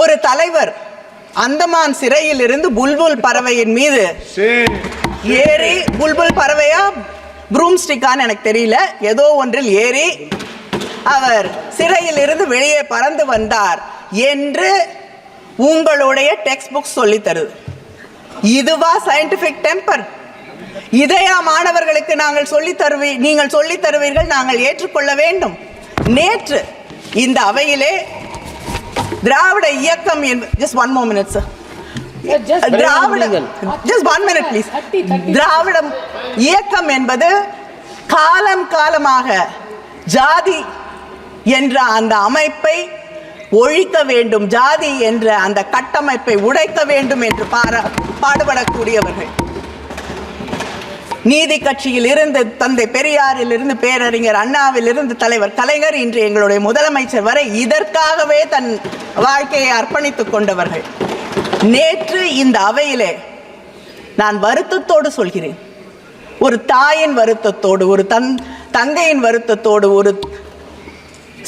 ஒரு தலைவர் அந்தமான் சிறையில் இருந்து புல்புல் பறவையின் மீது ஏறி புல்புல் பறவையா? ப்ரூம்ஸ்டிக்கான்னு எனக்கு தெரியல. ஏதோ ஒன்றில் ஏறி அவர் சிறையில் இருந்து வெளியே பறந்து வந்தார் என்று உங்களுடைய டெக்ஸ்ட் புக் சொல்லி தருது. இதுவா சயின்டிபிக் டெம்பர் இதையா மாணவர்களுக்கு நாங்கள் சொல்லி தருவி நீங்கள் சொல்லி தருவீர்கள் நாங்கள் ஏற்றுக்கொள்ள வேண்டும். நேற்று இந்த அவையிலே திராவிட இயக்கம் ஜஸ்ட் ஒன் மோ மினிட்ஸ் திராவிட ஜஸ்ட் ஒன் மினிட் ப்ளீஸ் திராவிட இயக்கம் என்பது காலம் காலமாக ஜாதி என்ற அந்த அமைப்பை ஒழிக்க வேண்டும் ஜாதி என்ற அந்த கட்டமைப்பை உடைக்க வேண்டும் என்று பாரா பாடுபடக்கூடியவர்கள். நீதி கட்சியில் இருந்து தந்தை பெரியாரில் இருந்து பேரறிஞர் அண்ணாவில் இருந்து தலைவர் கலைஞர் இன்று எங்களுடைய முதலமைச்சர் வரை இதற்காகவே தன் வாழ்க்கையை அர்ப்பணித்துக் கொண்டவர்கள். நேற்று இந்த அவையிலே நான் வருத்தத்தோடு சொல்கிறேன். ஒரு தாயின் வருத்தத்தோடு ஒரு தன் தங்கையின் வருத்தத்தோடு ஒரு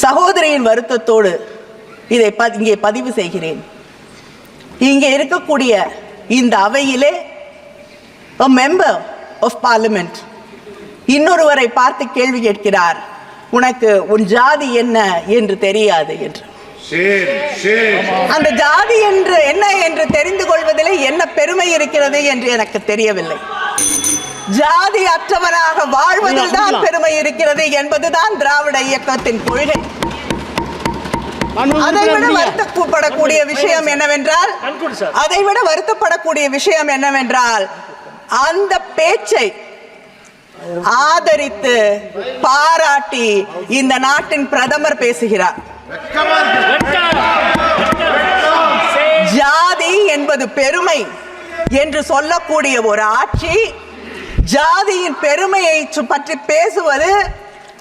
சகோதரியின் வருத்தத்தோடு இதை ப இங்கே பதிவு செய்கிறேன். இங்கே இருக்கக்கூடிய இந்த அவையிலே a member of parliament. இன்னொருவரை பார்த்து கேள்வி கேட்கிறார் உனக்கு உன் ஜாதி என்ன என்று தெரியாது என்று. அந்த ஜாதி என்று என்ன என்று தெரிந்து கொள்வதிலே என்ன பெருமை இருக்கிறது என்று எனக்கு தெரியவில்லை. ஜாதி அற்றவராக வாழ்வதில் தான் பெருமை இருக்கிறது என்பதுதான் திராவிட இயக்கத்தின் கொள்கை. அதை விட வருத்தப்படக்கூடிய விஷயம் என்னவென்றால் அதை விட வருத்தப்படக்கூடிய விஷயம் என்னவென்றால் அந்த பேச்சை ஆதரித்து பாராட்டி இந்த நாட்டின் பிரதமர் பேசுகிறார். ஜாதி என்பது பெருமை என்று சொல்லக்கூடிய ஒரு ஆட்சி ஜாதியின் பெருமையை பற்றி பேசுவது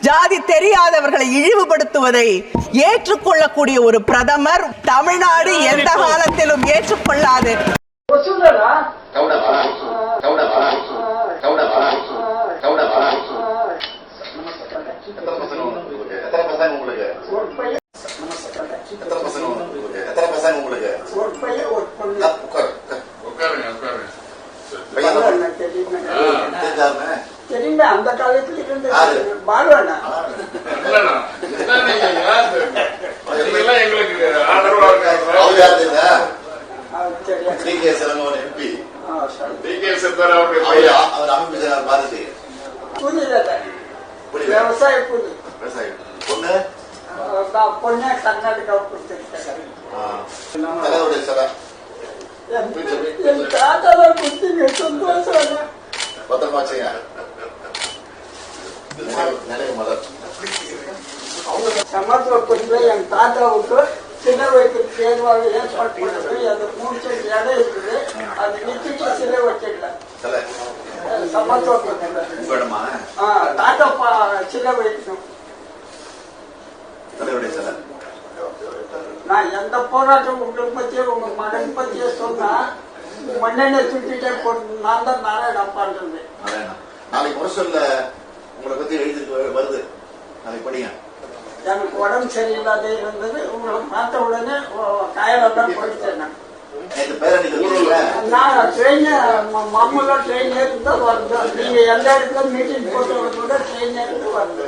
ஜாதி தெரியாதவர்களை இழிவுபடுத்துவதை ஏற்றுக்கொள்ளக்கூடிய ஒரு பிரதமர் தமிழ்நாடு எந்த காலத்திலும் ஏற்றுக்கொள்ளாது. ஒரு பையன் எத்தனை பசங்க உங்களுக்கு எத்தனை பசங்க உங்களுக்கு ஒரு பையன் ஒரு பொண்ணு உட்கார், உட்கார் உட்கார். உட்காருங்க உட்காருங்க பையன் பாலுவண்ணா தெரியுமே தெரிஞ்சாருன்னு தெரியுமே அந்த காலத்துல இருந்து யாரு? பாலுவண்ணா இல்லண்ணா இதான் நீங்க யாரு? நீங்கெல்லாம் எங்களுக்கு ஆதரவா அவர் இருக்காங்க யார் தெரியுதா அவர் தெரியாது டி கே சிலங்கோன் எம்பி ஆ, சரி. டி கே சித்தர் அவருடைய அவர் பையன் அவர் அமைப்பு செயலாளர் பாரதி கூலி வேலை புலி விவசாய கூலி விவசாயம் பொண்ணு பத்திரமா வச்சுங்க நினைவு- நினைவு மலர் சமத்துவ குறிப்பை என் தாத்தாவுக்கு சிலை வைக்க தேர்வாக ஏற்பாடு பண்ணது அது மூச்சு இடம் இருக்குது அது நிச்சயிச்சு சிலை வச்சிடலாம் சிலை சமத்துவ தாத்தா பா- சிலை நான் எந்த போராட்டம் உங்களை பத்தியோ உங்க மகன் பத்தியோ சொன்னா மண்ணெண்ணெய் சுட்டிட்டே போட்டு நான் தான் நாராயணா. நாளைக்கு முரசொல்ல உங்களை பத்தி எழுதிட்டு வருது. நாளைக்கு படிங்க எனக்கு உடம்பு சரியில்லாத இருந்தது உங்களை பார்த்த உடனே காயலாம் போயிட்டேன் நான். ட்ரெயின் மாமூலா ட்ரெயின் தான் வருது நீங்க எந்த இடத்துல மீட்டிங் போட்டு கூட ட்ரெயின் ஏறி வருது